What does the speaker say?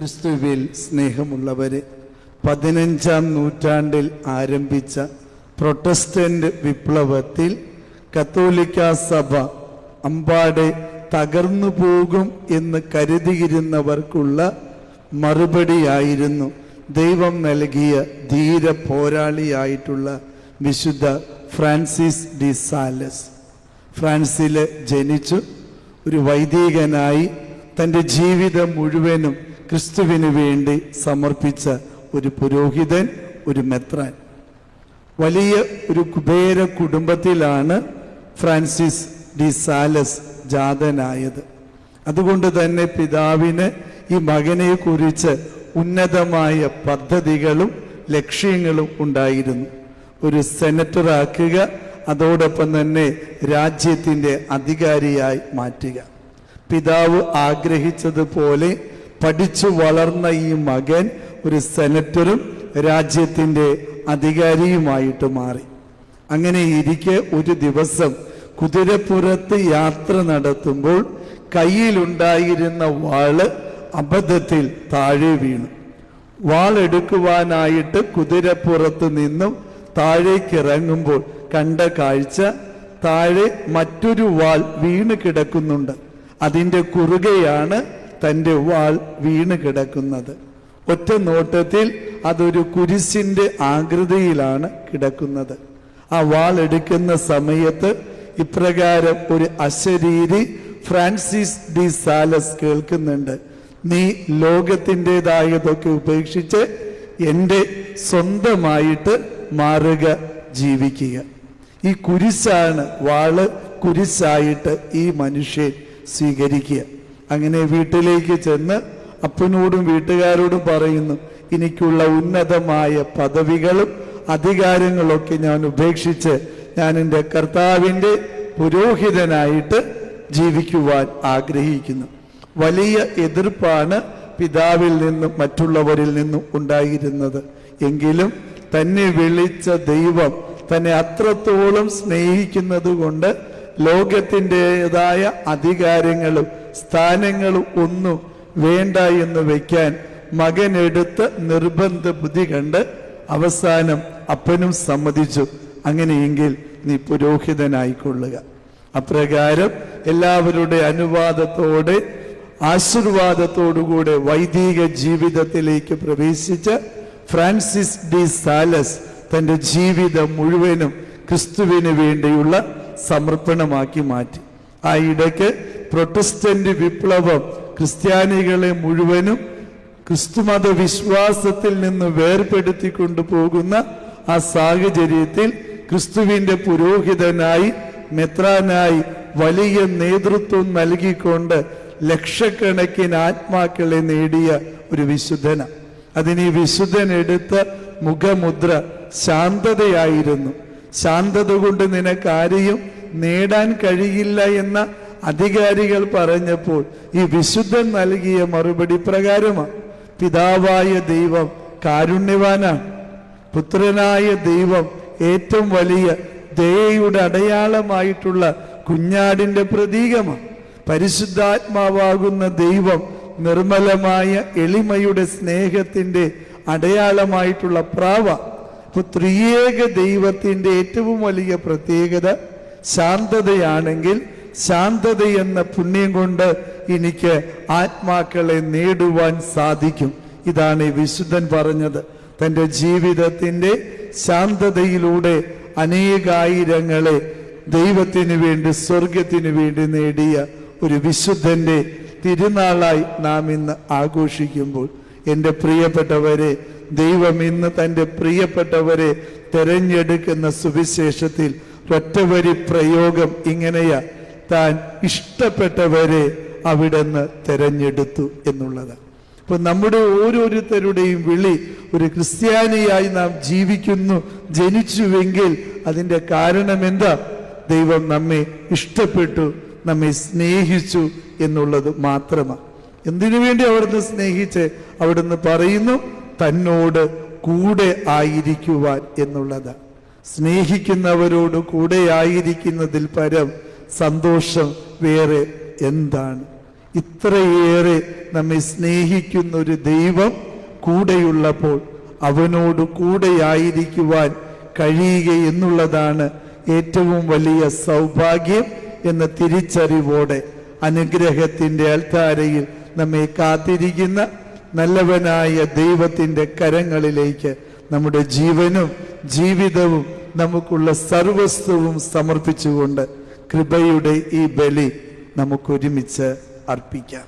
ക്രിസ്തുവിൽ സ്നേഹമുള്ളവരെ പതിനഞ്ചാം നൂറ്റാണ്ടിൽ ആരംഭിച്ച പ്രൊട്ടസ്റ്റന്റ് വിപ്ലവത്തിൽ കത്തോലിക്ക സഭ അമ്പാടെ തകർന്നു പോകും എന്ന് കരുതിയിരുന്നവർക്കുള്ള മറുപടിയായിരുന്നു ദൈവം നൽകിയ ധീര പോരാളിയായിട്ടുള്ള വിശുദ്ധ ഫ്രാൻസിസ് ഡി സാലസ്. ഫ്രാൻസിൽ ജനിച്ചു. ഒരു വൈദികനായി തന്റെ ജീവിതം മുഴുവനും ക്രിസ്തുവിന് വേണ്ടി സമർപ്പിച്ച ഒരു പുരോഹിതൻ ഒരു മെത്രാൻ. വലിയ ഒരു കുബേര കുടുംബത്തിലാണ് ഫ്രാൻസിസ് ഡി സാലസ് ജാതനായത്. അതുകൊണ്ട് തന്നെ പിതാവിന് ഈ മകനെ കുറിച്ച് ഉന്നതമായ പദ്ധതികളും ലക്ഷ്യങ്ങളും ഉണ്ടായിരുന്നു. ഒരു സെനറ്ററാക്കുക അതോടൊപ്പം തന്നെ രാജ്യത്തിന്റെ അധികാരിയായി മാറ്റുക. പിതാവ് ആഗ്രഹിച്ചതുപോലെ പഠിച്ചു വളർന്ന ഈ മകൻ ഒരു സെനറ്ററും രാജ്യത്തിന്റെ അധികാരിയുമായിട്ട് മാറി. അങ്ങനെ ഇരിക്കെ ഒരു ദിവസം കുതിരപ്പുറത്ത് യാത്ര നടത്തുമ്പോൾ കയ്യിലുണ്ടായിരുന്ന വാൾ അബദ്ധത്തിൽ താഴെ വീണു. വാളെടുക്കുവാനായിട്ട് കുതിരപ്പുറത്ത് നിന്നും താഴേക്കിറങ്ങുമ്പോൾ കണ്ട കാഴ്ച താഴെ മറ്റൊരു വാൾ വീണ് കിടക്കുന്നുണ്ട്. അതിന്റെ കുറുകയാണ് തന്റെ വാൾ വീണ് കിടക്കുന്നത്. ഒറ്റ നോട്ടത്തിൽ അതൊരു കുരിശിന്റെ ആകൃതിയിലാണ് കിടക്കുന്നത്. ആ വാൾ എടുക്കുന്ന സമയത്ത് ഇപ്രകാരം ഒരു അശരീരി ഫ്രാൻസിസ് ഡി സാലസ് കേൾക്കുന്നുണ്ട്. നീ ലോകത്തിന്റെതായതൊക്കെ ഉപേക്ഷിച്ച് എന്റെ സ്വന്തമായിട്ട് മാറുക ജീവിക്കുക. ഈ കുരിശാണ് വാൾ കുരിശായിട്ട് ഈ മനുഷ്യൻ സ്വീകരിക്കുക. അങ്ങനെ വീട്ടിലേക്ക് ചെന്ന് അപ്പനോടും വീട്ടുകാരോടും പറയുന്നു എനിക്കുള്ള ഉന്നതമായ പദവികളും അധികാരങ്ങളൊക്കെ ഞാൻ ഉപേക്ഷിച്ച് ഞാൻ എന്റെ കർത്താവിന്റെ പുരോഹിതനായിട്ട് ജീവിക്കുവാൻ ആഗ്രഹിക്കുന്നു. വലിയ എതിർപ്പാണ് പിതാവിൽ നിന്നും മറ്റുള്ളവരിൽ നിന്നും ഉണ്ടായിരുന്നത്. എങ്കിലും തന്നെ വിളിച്ച ദൈവം തന്നെ അത്രത്തോളം സ്നേഹിക്കുന്നത് കൊണ്ട് ലോകത്തിന്റെതായ അധികാരങ്ങളും സ്ഥാനങ്ങളും ഒന്നും വേണ്ട എന്ന് വയ്ക്കാൻ മകനെടുത്ത് നിർബന്ധ ബുദ്ധി കണ്ട് അവസാനം അപ്പനും സമ്മതിച്ചു. അങ്ങനെയെങ്കിൽ നീ പുരോഹിതനായിക്കൊള്ളുക. അപ്രകാരം എല്ലാവരുടെ അനുവാദത്തോടെ ആശീർവാദത്തോടുകൂടെ വൈദിക ജീവിതത്തിലേക്ക് പ്രവേശിച്ച ഫ്രാൻസിസ് ഡി സാലസ് തന്റെ ജീവിതം മുഴുവനും ക്രിസ്തുവിന് വേണ്ടിയുള്ള സമർപ്പണമാക്കി മാറ്റി. ആ ഇടയ്ക്ക് പ്രൊട്ടസ്റ്റന്റ് വിപ്ലവം ക്രിസ്ത്യാനികളെ മുഴുവനും ക്രിസ്തുമത വിശ്വാസത്തിൽ നിന്ന് വേർപെടുത്തി കൊണ്ടുപോകുന്ന ആ സാഹചര്യത്തിൽ ക്രിസ്തുവിന്റെ പുരോഹിതനായി മെത്രാനായി വലിയ നേതൃത്വം നൽകിക്കൊണ്ട് ലക്ഷക്കണക്കിന് ആത്മാക്കളെ നേടിയ ഒരു വിശുദ്ധന. അതിന് ഈ വിശുദ്ധൻ എടുത്ത മുഖമുദ്ര ശാന്തതയായിരുന്നു. ശാന്തത കൊണ്ട് നിനക്കാരെയും നേടാൻ കഴിയില്ല എന്ന അധികാരികൾ പറഞ്ഞപ്പോൾ ഈ വിശുദ്ധൻ നൽകിയ മറുപടി പ്രകാരമാണ്. പിതാവായ ദൈവം കാരുണ്യവാനാണ്. പുത്രനായ ദൈവം ഏറ്റവും വലിയ ദയയുടെ അടയാളമായിട്ടുള്ള കുഞ്ഞാടിന്റെ പ്രതീകമാണ്. പരിശുദ്ധാത്മാവാകുന്ന ദൈവം നിർമ്മലമായ എളിമയുടെ സ്നേഹത്തിന്റെ അടയാളമായിട്ടുള്ള പ്രാവ അപ്പൊ ത്രിയേക ദൈവത്തിന്റെ ഏറ്റവും വലിയ പ്രത്യേകത ശാന്തതയാണെങ്കിൽ ശാന്തത എന്ന പുണ്യം കൊണ്ട് എനിക്ക് ആത്മാക്കളെ നേടുവാൻ സാധിക്കും. ഇതാണ് ഈ വിശുദ്ധൻ പറഞ്ഞത്. തന്റെ ജീവിതത്തിന്റെ ശാന്തതയിലൂടെ അനേകായിരങ്ങളെ ദൈവത്തിന് വേണ്ടി സ്വർഗത്തിന് വേണ്ടി നേടിയ ഒരു വിശുദ്ധന്റെ തിരുനാളായി നാം ഇന്ന് ആഘോഷിക്കുമ്പോൾ എന്റെ പ്രിയപ്പെട്ടവരെ ദൈവം ഇന്ന് തന്റെ പ്രിയപ്പെട്ടവരെ തെരഞ്ഞെടുക്കുന്ന സുവിശേഷത്തിൽ ഒറ്റവരി പ്രയോഗം ഇങ്ങനെയാ. താൻ ഇഷ്ടപ്പെട്ടവരെ അവിടുന്ന് തെരഞ്ഞെടുത്തു എന്നുള്ളത്. അപ്പൊ നമ്മുടെ ഓരോരുത്തരുടെയും വിളി ഒരു ക്രിസ്ത്യാനിയായി നാം ജീവിക്കുന്നു ജനിച്ചുവെങ്കിൽ അതിന്റെ കാരണം എന്താ ദൈവം നമ്മെ ഇഷ്ടപ്പെട്ടു നമ്മെ സ്നേഹിച്ചു എന്നുള്ളത് മാത്രമാണ് എന്തിനു വേണ്ടി അവിടുന്ന് സ്നേഹിച്ച്? അവിടുന്ന് പറയുന്നു തന്നോട് കൂടെ ആയിരിക്കുവാൻ എന്നുള്ളത്. സ്നേഹിക്കുന്നവരോട് കൂടെ ആയിരിക്കുന്നതിൽ പരം സന്തോഷം വേറെ എന്താണ്? ഇത്രയേറെ നമ്മെ സ്നേഹിക്കുന്ന ഒരു ദൈവം കൂടെയുള്ളപ്പോൾ അവനോട് കൂടെയായിരിക്കുവാൻ കഴിയുക എന്നുള്ളതാണ് ഏറ്റവും വലിയ സൗഭാഗ്യം എന്ന തിരിച്ചറിവോടെ അനുഗ്രഹത്തിന്റെ അൽത്താരയിൽ നമ്മെ കാത്തിരിക്കുന്ന നല്ലവനായ ദൈവത്തിന്റെ കരങ്ങളിലേക്ക് നമ്മുടെ ജീവനും ജീവിതവും നമുക്കുള്ള സർവസ്വവും സമർപ്പിച്ചുകൊണ്ട് കൃപയുടെ ഈ ബലി നമുക്കൊരുമിച്ച് അർപ്പിക്കാം.